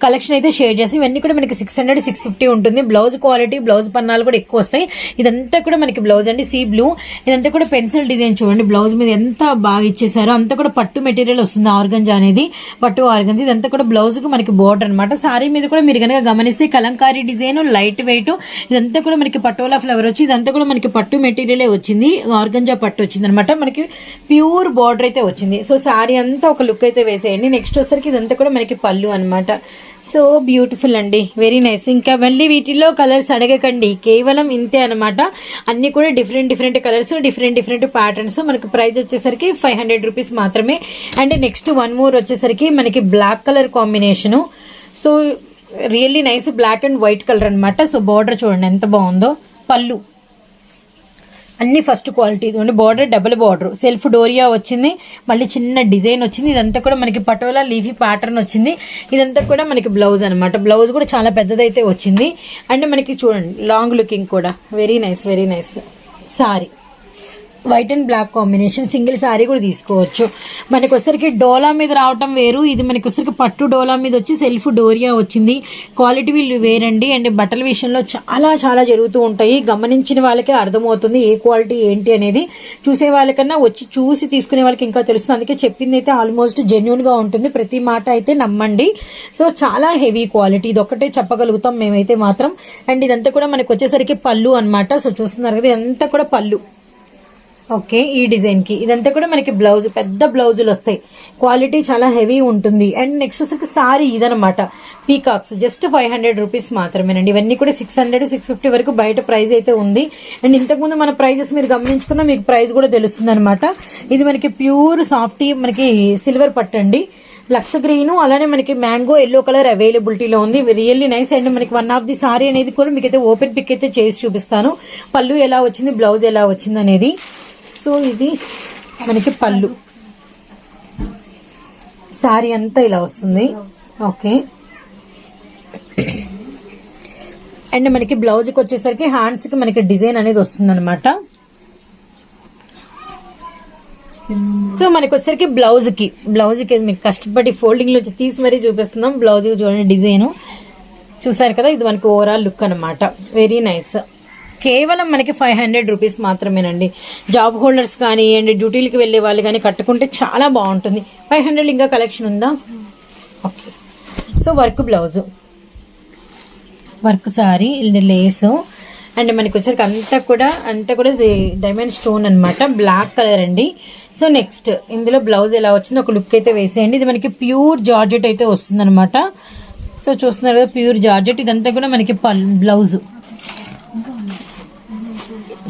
collection అయితే షేర్ చేసి ఇవన్నీ కూడా మనకి సిక్స్ హండ్రెడ్ సిక్స్ ఫిఫ్టీ ఉంటుంది. బ్లౌజ్ క్వాలిటీ బ్లౌజ్ పన్నాలు కూడా ఎక్కువ వస్తాయి. ఇదంతా కూడా మనకి బ్లౌజ్ అండి సీ బ్లూ ఇదంతా కూడా పెన్సిల్ డిజైన్ చూడండి. బ్లౌజ్ మీద ఎంత బాగా ఇచ్చేసారో అంతా కూడా పట్టు మెటీరియల్ వస్తుంది ఆర్గంజా అనేది. పట్టు ఆర్గంజా ఇదంతా కూడా బ్లౌజ్కి మనకి బోర్డర్ అనమాట సారీ మీద కూడా మీరు కనుక గమనిస్తే కలంకారీ డిజైన్ లైట్ వెయిట్ ఇదంతా కూడా మనకి పటోలా ఫ్లవర్ వచ్చి ఇదంతా కూడా మనకి పట్టు మెటీరియల్ వచ్చింది ఆర్గంజా పట్టు వచ్చింది అనమాట మనకి ప్యూర్ బార్డర్ అయితే వచ్చింది. సో శారీ అంతా ఒక లుక్ అయితే వేసేయండి. నెక్స్ట్ వచ్చేసరికి ఇదంతా కూడా మనకి పళ్ళు అనమాట సో బ్యూటిఫుల్ అండి. Very nice. ఇంకా మళ్ళీ వీటిల్లో కలర్స్ అడగకండి. కేవలం ఇంతే అనమాట అన్ని కూడా different different colours different different patterns. మనకి ప్రైస్ వచ్చేసరికి ఫైవ్ హండ్రెడ్ రూపీస్ మాత్రమే. అండ్ నెక్స్ట్ వన్ మోర్ వచ్చేసరికి మనకి black colour combination. So really nice black and white colour అనమాట సో బార్డర్ చూడండి ఎంత బాగుందో. పళ్ళు. అన్ని ఫస్ట్ క్వాలిటీ ఇదిగోండి border double border self doria వచ్చింది మళ్ళీ చిన్న డిజైన్ వచ్చింది. ఇదంతా కూడా మనకి పటోలా లీఫీ ప్యాటర్న్ వచ్చింది. ఇదంతా కూడా మనకి బ్లౌజ్ అనమాట బ్లౌజ్ కూడా చాలా పెద్దదైతే వచ్చింది. అండ్ మనకి చూడండి లాంగ్ లుకింగ్ కూడా. Very nice very nice sari white and black combination single sari కూడా తీసుకోవచ్చు. మనకు వచ్చరికి డోలా మీద రావటం వేరు. ఇది మనకు వచ్చరికి పట్టు డోలా మీద వచ్చి సెల్ఫ్ డోరియా వచ్చింది. క్వాలిటీ వీళ్ళు వేరండి. అండ్ బట్టల విషయంలో చాలా చాలా జరుగుతూ ఉంటాయి. గమనించిన వాళ్ళకే అర్థమవుతుంది ఏ క్వాలిటీ ఏంటి అనేది. చూసే వాళ్ళకన్నా వచ్చి చూసి తీసుకునే వాళ్ళకి ఇంకా తెలుస్తుంది. అందుకే చెప్పింది అయితే ఆల్మోస్ట్ జెన్యున్గా ఉంటుంది. ప్రతి మాట అయితే నమ్మండి. సో చాలా హెవీ క్వాలిటీ. ఇది ఒక్కటే చెప్పగలుగుతాం మేమైతే మాత్రం. అండ్ ఇదంతా కూడా మనకు వచ్చేసరికి పళ్ళు అన్నమాట. సో చూస్తున్నారు కదా ఇదంతా కూడా పళ్ళు. ఓకే ఈ డిజైన్కి. ఇదంతా కూడా మనకి బ్లౌజ్ పెద్ద బ్లౌజులు వస్తాయి. క్వాలిటీ చాలా హెవీ ఉంటుంది. అండ్ నెక్స్ట్ వచ్చేసరికి సారీ ఇదనమాట. Peacocks just five hundred rupees మాత్రమేనండి. ఇవన్నీ కూడా సిక్స్ హండ్రెడ్ సిక్స్ ఫిఫ్టీ వరకు బయట ప్రైస్ అయితే ఉంది. అండ్ ఇంతకుముందు మన ప్రైజెస్ మీరు గమనించుకున్నా మీకు ప్రైస్ కూడా తెలుస్తుంది అనమాట ఇది మనకి ప్యూర్ సాఫ్టీ మనకి సిల్వర్ పట్టండి. లక్స్ గ్రీన్ అలానే మనకి మ్యాంగో ఎల్లో కలర్ అవైలబిలిటీలో ఉంది. Really nice. అండ్ మనకి వన్ ఆఫ్ ది సారీ అనేది కూడా మీకు అయితే ఓపెన్ పిక్ అయితే చేసి చూపిస్తాను. పళ్ళు ఎలా వచ్చింది బ్లౌజ్ ఎలా వచ్చింది అనేది సో ఇది మనకి పళ్ళు. సారీ అంతా ఇలా వస్తుంది. ఓకే. అండ్ మనకి బ్లౌజ్కి వచ్చేసరికి హ్యాండ్స్కి మనకి డిజైన్ అనేది వస్తుంది అనమాట సో మనకి వచ్చేసరికి బ్లౌజ్కి బ్లౌజ్కి మీకు కష్టపడి ఫోల్డింగ్ వచ్చి తీసి మరీ చూపిస్తున్నాం. బ్లౌజ్కి చూడండి డిజైన్. చూసారు కదా ఇది మనకి ఓవరాల్ లుక్ అనమాట వెరీ నైస్ కేవలం మనకి ఫైవ్ హండ్రెడ్ రూపీస్ మాత్రమేనండి. జాబ్ హోల్డర్స్ కానీ అండ్ డ్యూటీలకి వెళ్ళే వాళ్ళు కానీ కట్టుకుంటే చాలా బాగుంటుంది. ఫైవ్ హండ్రెడ్ ఇంకా కలెక్షన్ ఉందా? Okay so work blouse work sari lace and మనకి వచ్చేసరికి అంతా కూడా అంతా కూడా డైమండ్ స్టోన్ అనమాట బ్లాక్ కలర్ అండి. సో నెక్స్ట్ ఇందులో బ్లౌజ్ ఎలా వచ్చిందో ఒక లుక్ అయితే వేసేయండి. ఇది మనకి ప్యూర్ జార్జెట్ అయితే వస్తుంది సో చూస్తున్నారు కదా ప్యూర్ జార్జెట్ ఇదంతా కూడా మనకి బ్లౌజ్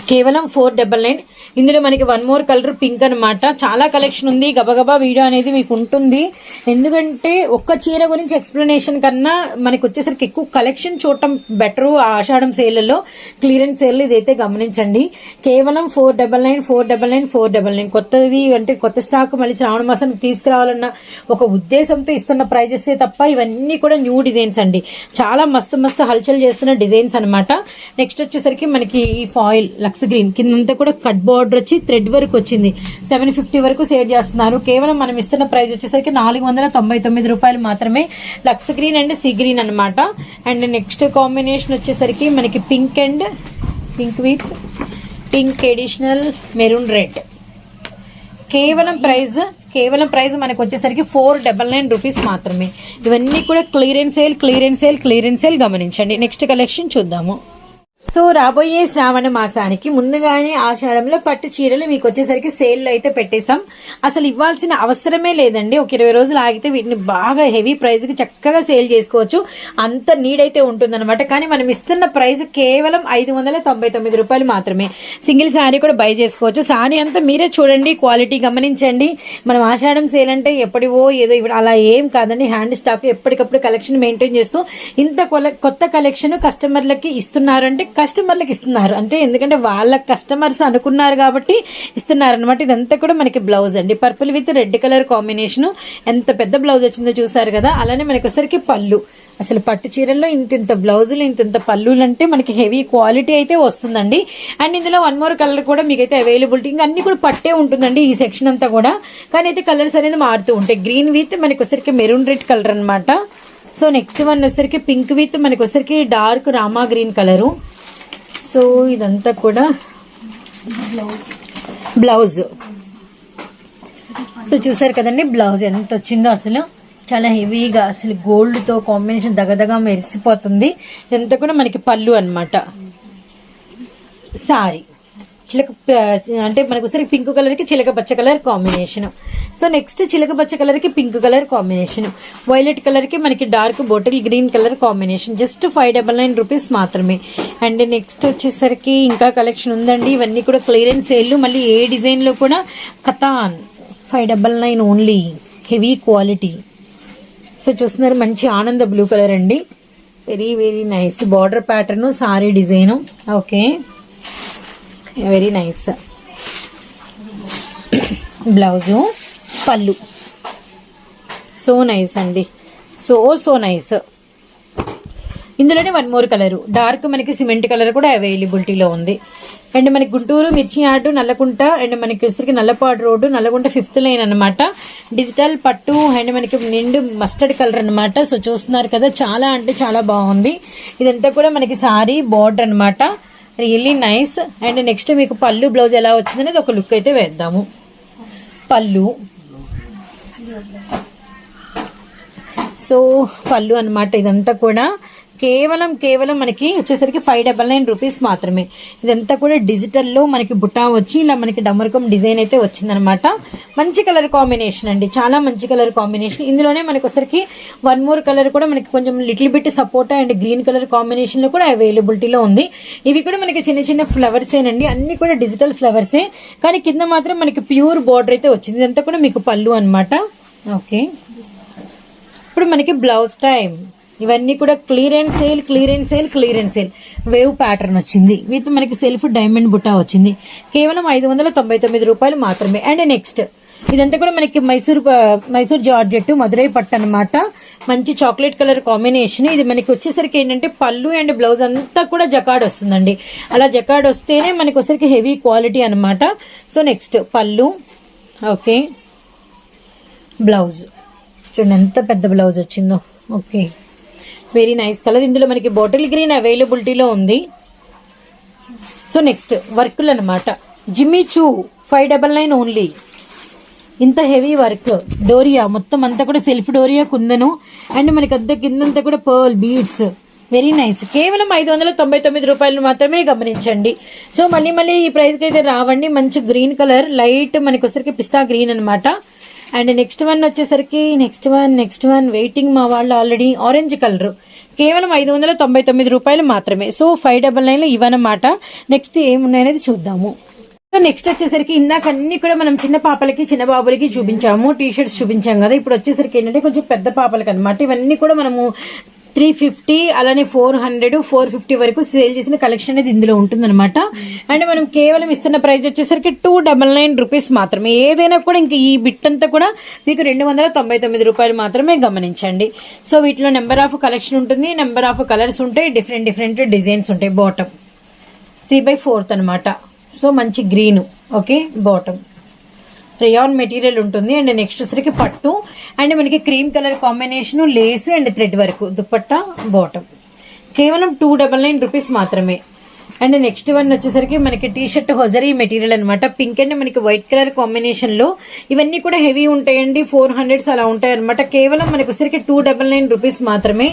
కేవలం ఫోర్ డబల్ నైన్ ఇందులో మనకి వన్ మోర్ కలర్ పింక్ అనమాట చాలా కలెక్షన్ ఉంది. గబగబా వీడియో అనేది మీకు ఉంటుంది. ఎందుకంటే ఒక్క చీర గురించి ఎక్స్ప్లెనేషన్ కన్నా మనకి వచ్చేసరికి ఎక్కువ కలెక్షన్ చూడటం బెటర్ ఆషాఢం సేల్లలో క్లియరెన్స్ సేల్ ఇదైతే గమనించండి. కేవలం four double nine four double nine four double nine కొత్తది అంటే కొత్త స్టాక్ మళ్ళీ శ్రావణ మాసానికి తీసుకురావాలన్న ఒక ఉద్దేశంతో ఇస్తున్న ప్రైజెస్ తప్ప ఇవన్నీ కూడా న్యూ డిజైన్స్ అండి. చాలా మస్తు మస్తు హల్చల్ చేస్తున్న డిజైన్స్ అనమాట నెక్స్ట్ వచ్చేసరికి మనకి ఈ ఫాయిల్ లక్స్ గ్రీన్ కిందంతా కూడా కట్ బోర్డర్ వచ్చి థ్రెడ్ వరకు వచ్చింది. సెవెన్ ఫిఫ్టీ వరకు సేల్ చేస్తున్నారు. కేవలం మనం ఇస్తున్న ప్రైస్ వచ్చేసరికి నాలుగు వందల తొంభై తొమ్మిది రూపాయలు మాత్రమే Lux green and sea green అనమాట అండ్ నెక్స్ట్ కాంబినేషన్ వచ్చేసరికి మనకి pink and pink with pink additional maroon red కేవలం ప్రైస్ కేవలం ప్రైస్ మనకు వచ్చేసరికి ఫోర్ డబల్ నైన్ రూపీస్ మాత్రమే. ఇవన్నీ కూడా clearance sale clearance sale clearance sale గమనించండి. నెక్స్ట్ కలెక్షన్ చూద్దాము. సో రాబోయే శ్రావణ మాసానికి ముందుగానే ఆషాఢంలో పట్టు చీరలు మీకు వచ్చేసరికి సేల్లో అయితే పెట్టేశాం. అసలు ఇవ్వాల్సిన అవసరమే లేదండి. ఒక ఇరవై రోజులు ఆగితే వీటిని బాగా హెవీ ప్రైస్కి చక్కగా సేల్ చేసుకోవచ్చు. అంత నీడ్ అయితే ఉంటుందన్నమాట. కానీ మనం ఇస్తున్న ప్రైస్ కేవలం ఐదు వందల తొంభై తొమ్మిది రూపాయలు మాత్రమే. సింగిల్ శారీ కూడా బై చేసుకోవచ్చు. శారీ అంతా మీరే చూడండి క్వాలిటీ గమనించండి. మనం ఆషాఢం సేల్ అంటే ఎప్పటివో ఏదో ఇప్పుడు అలా ఏం కాదండి. హ్యాండ్ స్టాఫ్ ఎప్పటికప్పుడు కలెక్షన్ మెయింటైన్ చేస్తూ ఇంత కొత్త కలెక్షన్ కస్టమర్లకి ఇస్తున్నారంటే కస్టమర్లకి ఇస్తున్నారు. అంటే ఎందుకంటే వాళ్ళ కస్టమర్స్ అనుకున్నారు కాబట్టి ఇస్తున్నారు అనమాట ఇదంతా కూడా మనకి బ్లౌజ్ అండి. Purple with red colour combination. ఎంత పెద్ద బ్లౌజ్ వచ్చిందో చూసారు కదా. అలానే మనకి పళ్ళు. అసలు పట్టు చీరల్లో ఇంత ఇంత బ్లౌజులు ఇంత ఇంత పళ్ళులు అంటే మనకి హెవీ క్వాలిటీ అయితే వస్తుందండి. అండ్ ఇందులో వన్ మోర్ కలర్ కూడా మీకైతే అవైలబిలిటీ. ఇంకా అన్ని కూడా పట్టే ఉంటుందండి ఈ సెక్షన్ అంతా కూడా. కానీ అయితే కలర్స్ అనేది మారుతూ ఉంటాయి. గ్రీన్ విత్ మనకి వచ్చరికి మెరూన్ రెడ్ కలర్ అనమాట సో నెక్స్ట్ వన్ వచ్చరికి పింక్ విత్ మనకి వచ్చరికి dark Rama green colour. So ఇదంతా కూడా బ్లౌజ్. సో చూసారు కదండి బ్లౌజ్ ఎంత వచ్చిందో అసలు. చాలా హెవీగా అసలు గోల్డ్తో కాంబినేషన్ దగదగా మెరిసిపోతుంది. ఇదంతా కూడా మనకి పళ్ళు అనమాట సారీ. చిలక అంటే మనకు ఒకసారి పింక్ కలర్కి చిలక పచ్చ కలర్ కాంబినేషన్. సో నెక్స్ట్ చిలక పచ్చ కలర్కి పింక్ కలర్ కాంబినేషన్. వైలెట్ కలర్కి మనకి dark bottle green colour combination. Just five double nine rupees మాత్రమే. అండ్ నెక్స్ట్ వచ్చేసరికి ఇంకా కలెక్షన్ ఉందండి. ఇవన్నీ కూడా క్లియరెన్స్ సేల్. మళ్ళీ ఏ డిజైన్లో కూడా katan. Five double nine only. Heavy quality. So చూస్తున్నారు మంచి ఆనంద బ్లూ కలర్ అండి. Very very nice. Border pattern sari design. Okay. Very nice. Blouse పళ్ళు. సో నైస్ అండి. So so nice. ఇందులోనే వన్ మోర్ కలర్. డార్క్ మనకి సిమెంట్ కలర్ కూడా అవైలబిలిటీలో ఉంది. అండ్ మనకి గుంటూరు మిర్చి ఆటు నల్లకుంట అండ్ మనకి వచ్చరికి Nallapadu road Nallakunta fifth line అనమాట డిజిటల్ పట్టు అండ్ మనకి నిండు మస్టర్డ్ కలర్ అనమాట సో చూస్తున్నారు కదా చాలా అంటే చాలా బాగుంది. ఇదంతా కూడా మనకి సారీ బార్డర్ అనమాట రియల్లీ నైస్ అండ్ నెక్స్ట్ మీకు పళ్ళు బ్లౌజ్ ఎలా వచ్చిందనేది ఒక లుక్ అయితే వేద్దాము. పళ్ళు. సో పళ్ళు అన్నమాట ఇదంతా కూడా. కేవలం కేవలం మనకి వచ్చేసరికి ఫైవ్ డబల్ నైన్ రూపీస్ మాత్రమే. ఇదంతా కూడా డిజిటల్లో మనకి బుట్టా వచ్చి ఇలా మనకి డమరకం డిజైన్ అయితే వచ్చిందనమాట. మంచి కలర్ కాంబినేషన్ అండి. చాలా మంచి కలర్ కాంబినేషన్ ఇందులోనే మనకి ఒకసారికి వన్ మోర్ కలర్ కూడా మనకి కొంచెం లిటిల్ బిట్ సపోటా అండ్ గ్రీన్ కలర్ కాంబినేషన్లో కూడా అవైలబిలిటీలో ఉంది. ఇవి కూడా మనకి చిన్న చిన్న ఫ్లవర్స్ ఏనండి. అన్ని కూడా డిజిటల్ ఫ్లవర్సే కానీ కింద మాత్రం మనకి ప్యూర్ బార్డర్ అయితే వచ్చింది. ఇదంతా కూడా మీకు పళ్ళు అనమాట ఓకే. ఇప్పుడు మనకి బ్లౌజ్ టైం ఇవన్నీ కూడా clearance sale clearance sale clearance sale wave pattern వచ్చింది. విత్ మనకి సెల్ఫ్ డైమండ్ బుట్టా వచ్చింది. కేవలం ఐదు వందల తొంభై తొమ్మిది రూపాయలు మాత్రమే. అండ్ నెక్స్ట్ ఇదంతా కూడా మనకి మైసూర్ మైసూర్ జార్జెట్ మధురై పట్టు అనమాట మంచి చాక్లెట్ కలర్ కాంబినేషన్ ఇది మనకి వచ్చేసరికి ఏంటంటే పళ్ళు అండ్ బ్లౌజ్ అంతా కూడా జకాడ్ వస్తుందండి. అలా జకాడ్ వస్తేనే మనకి వచ్చేసరికి హెవీ క్వాలిటీ అనమాట సో నెక్స్ట్ పళ్ళు. ఓకే బ్లౌజ్ చూడండి ఎంత పెద్ద బ్లౌజ్ వచ్చిందో. ఓకే వెరీ నైస్ కలర్ ఇందులో మనకి బాటిల్ గ్రీన్ అవైలబిలిటీలో ఉంది. సో నెక్స్ట్ వర్క్లు అనమాట జిమ్మి చూ ఫైవ్ డబల్ నైన్ ఓన్లీ ఇంత హెవీ వర్క్ డోరియా మొత్తం అంతా కూడా సెల్ఫ్ డోరియా కుందను. అండ్ మనకి అంత కిందంతా కూడా పర్ల్ బీడ్స్ వెరీ నైస్ కేవలం ఐదు వందల తొంభై తొమ్మిది రూపాయలు మాత్రమే గమనించండి. సో మళ్ళీ మళ్ళీ ఈ ప్రైస్కి అయితే రావండి. మంచి గ్రీన్ కలర్ లైట్ మనకి వచ్చరికి పిస్తా గ్రీన్ అనమాట అండ్ నెక్స్ట్ వన్ వచ్చేసరికి next one next one waiting మా వాళ్ళు ఆల్రెడీ ఆరెంజ్ కలర్. కేవలం ఐదు వందల తొంభై తొమ్మిది రూపాయలు మాత్రమే. సో ఫైవ్ డబల్ నైన్లో ఇవన్నమాట నెక్స్ట్ ఏమున్నాయనేది చూద్దాము. సో నెక్స్ట్ వచ్చేసరికి ఇందాక అన్ని కూడా మనం చిన్న పాపలకి చిన్న బాబులకి చూపించాము. టీ షర్ట్స్ చూపించాం కదా. ఇప్పుడు వచ్చేసరికి ఏంటంటే కొంచెం పెద్ద పాపలకి అనమాట ఇవన్నీ కూడా మనము త్రీ ఫిఫ్టీ అలానే ఫోర్ హండ్రెడ్ ఫోర్ ఫిఫ్టీ వరకు సేల్ చేసిన కలెక్షన్ అనేది ఇందులో ఉంటుందన్నమాట. అండ్ మనం కేవలం ఇస్తున్న ప్రైస్ వచ్చేసరికి టూ డబల్ నైన్ రూపీస్ మాత్రమే. ఏదైనా కూడా ఇంకా ఈ బిట్ అంతా కూడా మీకు రెండు వందల తొంభై తొమ్మిది రూపాయలు మాత్రమే గమనించండి. సో వీటిలో నెంబర్ ఆఫ్ కలెక్షన్ ఉంటుంది నెంబర్ ఆఫ్ కలర్స్ ఉంటాయి డిఫరెంట్ డిఫరెంట్ డిజైన్స్ ఉంటాయి. బాటమ్ త్రీ బై ఫోర్త్ అనమాట సో మంచి green okay bottom rayon material ఉంటుంది అండ్ నెక్స్ట్ వచ్చరికి పట్టు అండ్ మనకి cream colour combination lace and thread వరకు దుప్పట్టా బాటమ్. కేవలం టూ డబల్ నైన్ రూపీస్ మాత్రమే. అండ్ నెక్స్ట్ వన్ వచ్చేసరికి మనకి టీ షర్ట్ హొజరీ మెటీరియల్ అనమాట పింక్ అండ్ మనకి వైట్ కలర్ కాంబినేషన్లో ఇవన్నీ కూడా హెవీ ఉంటాయండి. ఫోర్ హండ్రెడ్స్ అలా ఉంటాయి అనమాట కేవలం మనకి వచ్చేసరికి టూ డబల్ నైన్ రూపీస్ మాత్రమే.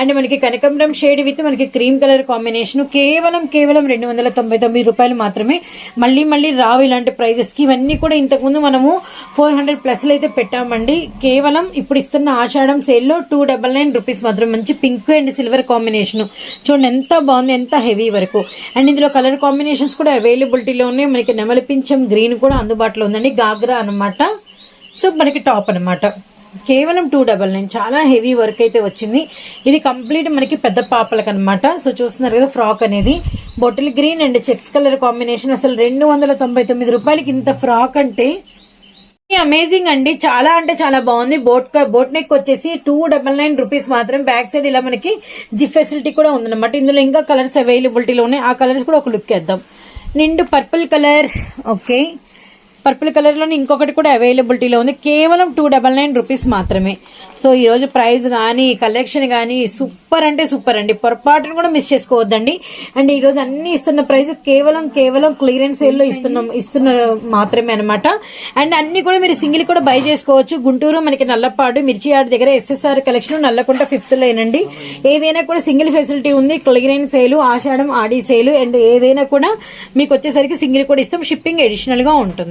అండ్ మనకి కనకంబరం షేడ్ విత్ మనకి క్రీమ్ కలర్ కాంబినేషన్ కేవలం కేవలం రెండు వందల తొంభై తొమ్మిది రూపాయలు మాత్రమే. మళ్ళీ మళ్ళీ రావు ఇలాంటి ప్రైజెస్కి ఇవన్నీ కూడా ఇంతకుముందు మనము ఫోర్ హండ్రెడ్ ప్లస్లు అయితే పెట్టామండి. కేవలం ఇప్పుడు ఇస్తున్న ఆషాఢం సేల్లో టూ డబల్ నైన్ రూపీస్ మాత్రం మంచి పింక్ అండ్ సిల్వర్ కాంబినేషన్. చూడండి ఎంత బాగుంది ఎంత హెవీ వరకు. అండ్ ఇందులో కలర్ కాంబినేషన్స్ కూడా అవైలబిలిటీలో ఉన్నాయి. మనకి నెమలి పింఛం గ్రీన్ కూడా అందుబాటులో ఉందండి. గాగ్రా అన్నమాట. సో మనకి టాప్ అనమాట కేవలం టూ డబల్ నైన్. చాలా హెవీ వర్క్ అయితే వచ్చింది. ఇది కంప్లీట్ మనకి పెద్ద పాపలకు అనమాట సో చూస్తున్నారు కదా ఫ్రాక్ అనేది. Bottle green and checks colour combination. అసలు రెండు వందల తొంభై తొమ్మిది రూపాయలకి ఇంత ఫ్రాక్ అంటే అమేజింగ్ అండి. చాలా అంటే చాలా బాగుంది. బోట్ బోట్ నెక్ వచ్చేసి టూ డబల్ నైన్ రూపీస్ మాత్రం. బ్యాక్ సైడ్ ఇలా మనకి జిప్ ఫెసిలిటీ కూడా ఉందన్నమాట. ఇందులో ఇంకా కలర్స్ అవైలబిలిటీలో ఉన్నాయి ఆ కలర్స్ కూడా ఒక లుక్ వేద్దాం. నిండు పర్పుల్ కలర్ ఓకే పర్పుల్ కలర్లోనే ఇంకొకటి కూడా అవైలబిలిటీలో ఉంది. కేవలం టూ డబల్ నైన్ రూపీస్ మాత్రమే. సో ఈ రోజు ప్రైస్ కానీ కలెక్షన్ కానీ సూపర్ అంటే సూపర్ అండి. పొరపాటును కూడా మిస్ చేసుకోవద్దండి. అండ్ ఈ రోజు అన్ని ఇస్తున్న ప్రైస్ కేవలం కేవలం క్లియరెన్స్ సేల్లో ఇస్తున్నాం ఇస్తున్న మాత్రమే అనమాట అండ్ అన్ని కూడా మీరు సింగిల్ కూడా బై చేసుకోవచ్చు. గుంటూరు మనకి నల్లపాడు మిర్చి ఆడ దగ్గర ఎస్ఎస్ఆర్ కలెక్షన్ నల్లకుంట ఫిఫ్త్ లైనండి ఏదైనా కూడా సింగిల్ ఫెసిలిటీ ఉంది. Clearance sale Ashadham Aadi sale and ఏదైనా కూడా మీకు వచ్చేసరికి సింగిల్ కూడా ఇస్తాం. షిప్పింగ్ అడిషనల్గా ఉంటుంది.